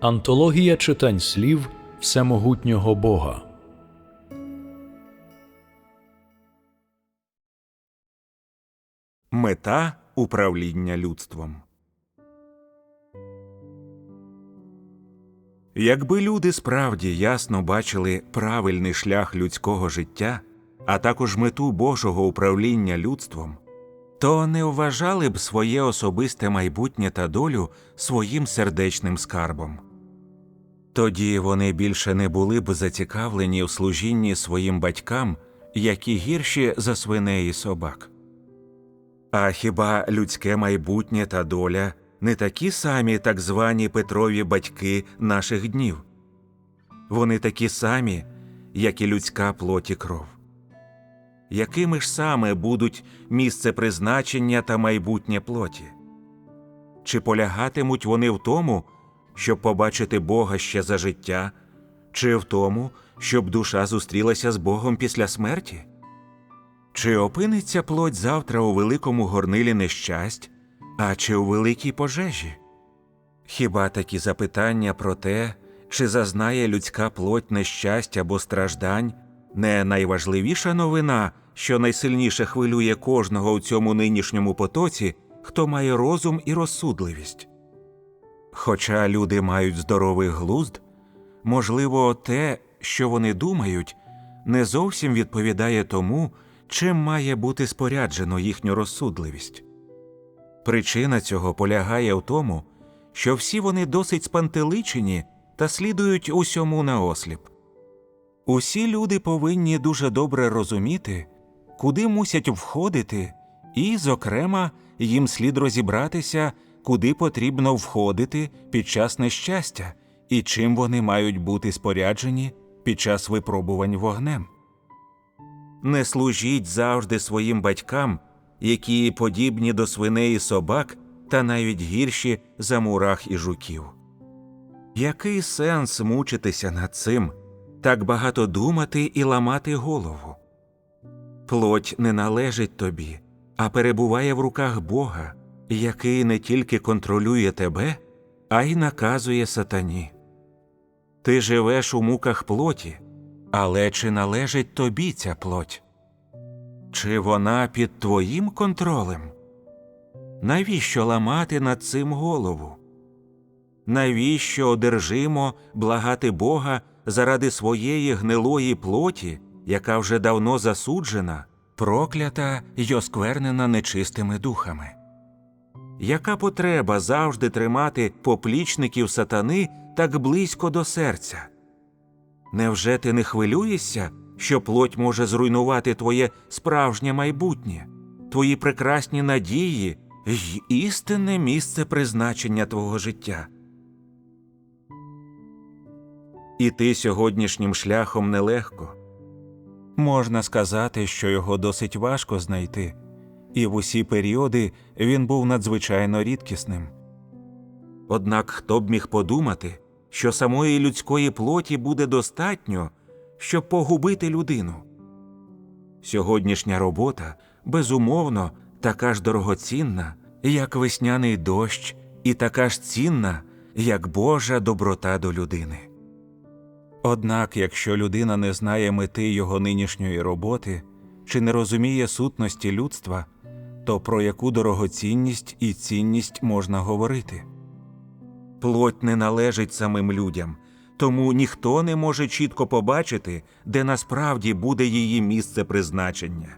Антологія читань слів Всемогутнього Бога. Мета управління людством. Якби люди справді ясно бачили правильний шлях людського життя, а також мету Божого управління людством, то не вважали б своє особисте майбутнє та долю своїм сердечним скарбом. Тоді вони більше не були б зацікавлені в служінні своїм батькам, які гірші за свиней і собак. А хіба людське майбутнє та доля не такі самі так звані Петрові батьки наших днів? Вони такі самі, як і людська плоть і кров. Якими ж саме будуть місце призначення та майбутнє плоті? Чи полягатимуть вони в тому, щоб побачити Бога ще за життя, чи в тому, щоб душа зустрілася з Богом після смерті? Чи опиниться плоть завтра у великому горнилі нещасть, а чи у великій пожежі? Хіба такі запитання про те, чи зазнає людська плоть нещастя або страждань, не найважливіша новина, що найсильніше хвилює кожного у цьому нинішньому потоці, хто має розум і розсудливість? Хоча люди мають здоровий глузд, можливо, те, що вони думають, не зовсім відповідає тому, чим має бути споряджено їхню розсудливість. Причина цього полягає в тому, що всі вони досить спантеличені та слідують усьому наосліп. Усі люди повинні дуже добре розуміти, куди мусять входити, і, зокрема, їм слід розібратися, куди потрібно входити під час нещастя і чим вони мають бути споряджені під час випробувань вогнем. Не служіть завжди своїм батькам, які подібні до свиней і собак, та навіть гірші за мурах і жуків. Який сенс мучитися над цим, так багато думати і ламати голову? Плоть не належить тобі, а перебуває в руках Бога, який не тільки контролює тебе, а й наказує сатані. Ти живеш у муках плоті, але чи належить тобі ця плоть? Чи вона під твоїм контролем? Навіщо ламати над цим голову? Навіщо одержимо благати Бога заради своєї гнилої плоті, яка вже давно засуджена, проклята й осквернена нечистими духами? Яка потреба завжди тримати поплічників сатани так близько до серця? Невже ти не хвилюєшся, що плоть може зруйнувати твоє справжнє майбутнє, твої прекрасні надії й істинне місце призначення твого життя? Іти сьогоднішнім шляхом нелегко. Можна сказати, що його досить важко знайти, і в усі періоди він був надзвичайно рідкісним. Однак хто б міг подумати, що самої людської плоті буде достатньо, щоб погубити людину. Сьогоднішня робота, безумовно, така ж дорогоцінна, як весняний дощ, і така ж цінна, як Божа доброта до людини. Однак, якщо людина не знає мети його нинішньої роботи чи не розуміє сутності людства, то про яку дорогоцінність і цінність можна говорити? Плоть не належить самим людям, тому ніхто не може чітко побачити, де насправді буде її місце призначення.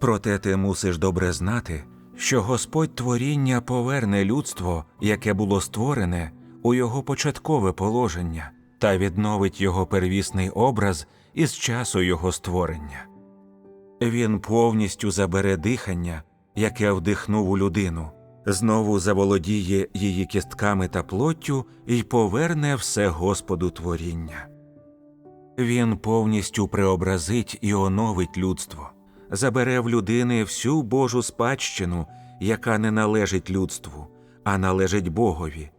Проте ти мусиш добре знати, що Господь творіння поверне людство, яке було створене, у його початкове положення та відновить його первісний образ із часу його створення. Він повністю забере дихання, яке вдихнув у людину, знову заволодіє її кістками та плоттю і поверне все Господу творіння. Він повністю преобразить і оновить людство, забере в людини всю Божу спадщину, яка не належить людству, а належить Богові,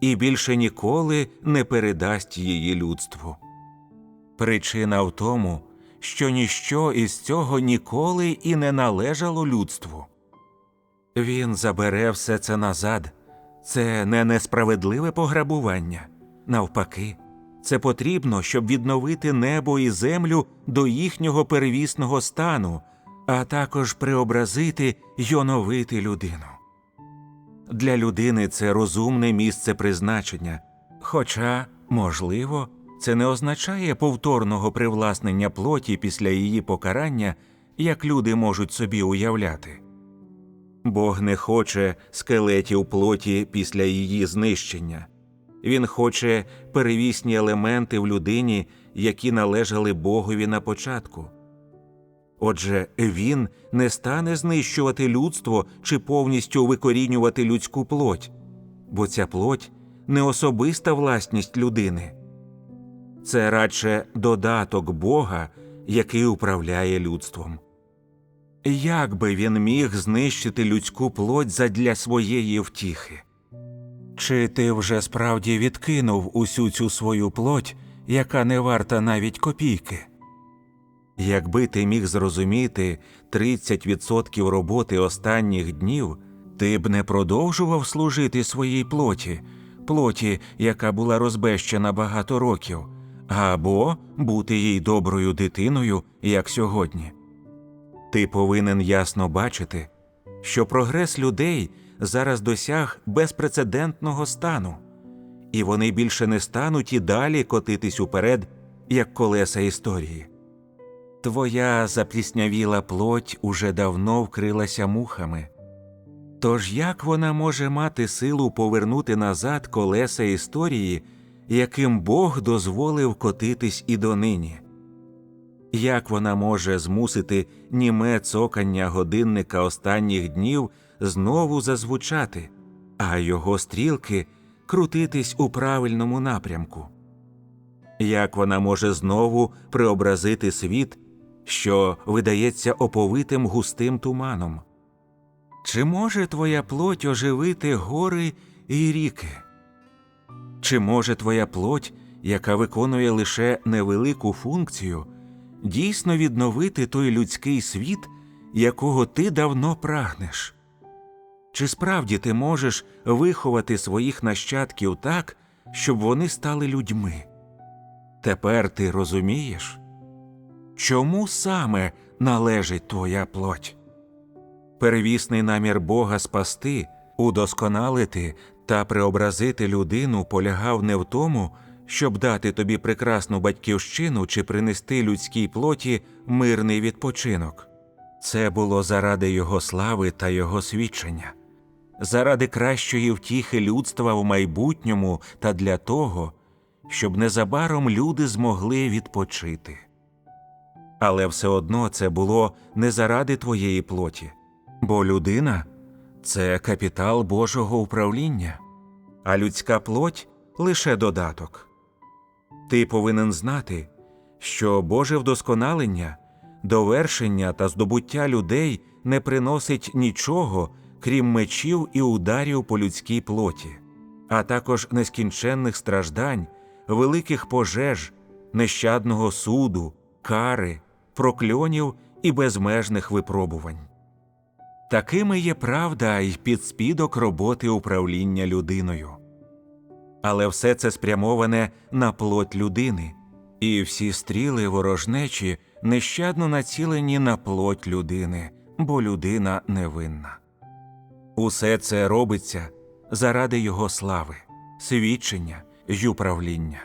і більше ніколи не передасть її людству. Причина в тому, що ніщо із цього ніколи і не належало людству. Він забере все це назад, це не несправедливе пограбування. Навпаки, це потрібно, щоб відновити небо і землю до їхнього первісного стану, а також преобразити й оновити людину. Для людини це розумне місце призначення, хоча, можливо, це не означає повторного привласнення плоті після її покарання, як люди можуть собі уявляти. Бог не хоче скелетів плоті після її знищення. Він хоче перевісні елементи в людині, які належали Богові на початку. Отже, він не стане знищувати людство чи повністю викорінювати людську плоть, бо ця плоть не особиста власність людини. Це радше додаток Бога, який управляє людством. Як би він міг знищити людську плоть задля своєї втіхи? Чи ти вже справді відкинув усю цю свою плоть, яка не варта навіть копійки? Якби ти міг зрозуміти 30% роботи останніх днів, ти б не продовжував служити своїй плоті, плоті, яка була розбещена багато років, або бути їй доброю дитиною, як сьогодні. Ти повинен ясно бачити, що прогрес людей зараз досяг безпрецедентного стану, і вони більше не стануть і далі котитись уперед, як колеса історії. Твоя запліснявіла плоть уже давно вкрилася мухами. Тож як вона може мати силу повернути назад колеса історії, яким Бог дозволив котитись і донині? Як вона може змусити німе цокання годинника останніх днів знову зазвучати, а його стрілки крутитись у правильному напрямку? Як вона може знову преобразити світ, що видається оповитим густим туманом? Чи може твоя плоть оживити гори і ріки? Чи може твоя плоть, яка виконує лише невелику функцію, дійсно відновити той людський світ, якого ти давно прагнеш? Чи справді ти можеш виховати своїх нащадків так, щоб вони стали людьми? Тепер ти розумієш, чому саме належить твоя плоть? Первісний намір Бога спасти, удосконалити та преобразити людину полягав не в тому, щоб дати тобі прекрасну батьківщину чи принести людській плоті мирний відпочинок. Це було заради Його слави та Його свідчення, заради кращої втіхи людства в майбутньому та для того, щоб незабаром люди змогли відпочити. Але все одно це було не заради твоєї плоті, бо людина це капітал Божого управління, а людська плоть лише додаток. Ти повинен знати, що Боже вдосконалення, довершення та здобуття людей не приносить нічого, крім мечів і ударів по людській плоті, а також нескінченних страждань, великих пожеж, нещадного суду, кари, прокльонів і безмежних випробувань. Такими є правда й підспідок роботи управління людиною. Але все це спрямоване на плоть людини, і всі стріли ворожнечі нещадно націлені на плоть людини, бо людина невинна. Усе це робиться заради його слави, свідчення й управління.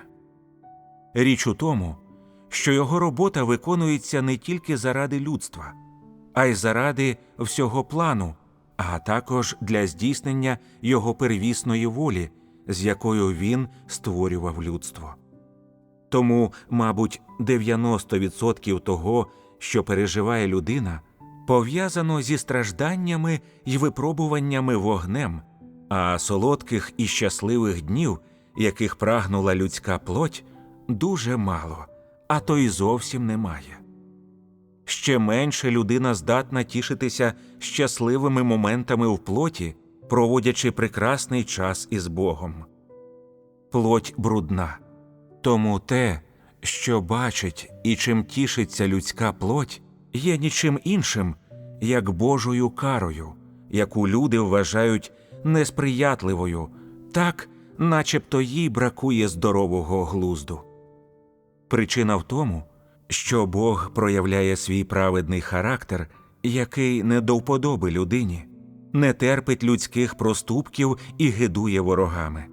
Річ у тому, що його робота виконується не тільки заради людства, а й заради всього плану, а також для здійснення його первісної волі, з якою він створював людство. Тому, мабуть, 90% того, що переживає людина, пов'язано зі стражданнями й випробуваннями вогнем, а солодких і щасливих днів, яких прагнула людська плоть, дуже мало, а то й зовсім немає. Ще менше людина здатна тішитися щасливими моментами в плоті, проводячи прекрасний час із Богом. Плоть брудна, тому те, що бачить і чим тішиться людська плоть, є нічим іншим, як Божою карою, яку люди вважають несприятливою, так, начебто їй бракує здорового глузду. Причина в тому, що Бог проявляє свій праведний характер, який не до вподоби людині, не терпить людських проступків і гидує ворогами.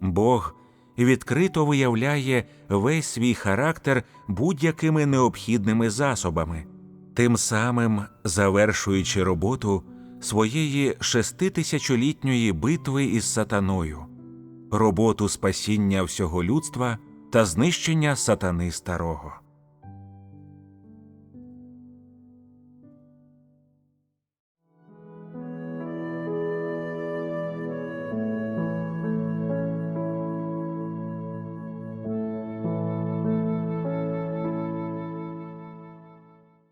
Бог відкрито виявляє весь свій характер будь-якими необхідними засобами, тим самим завершуючи роботу своєї шеститисячолітньої битви із сатаною, роботу спасіння всього людства та знищення сатани старого.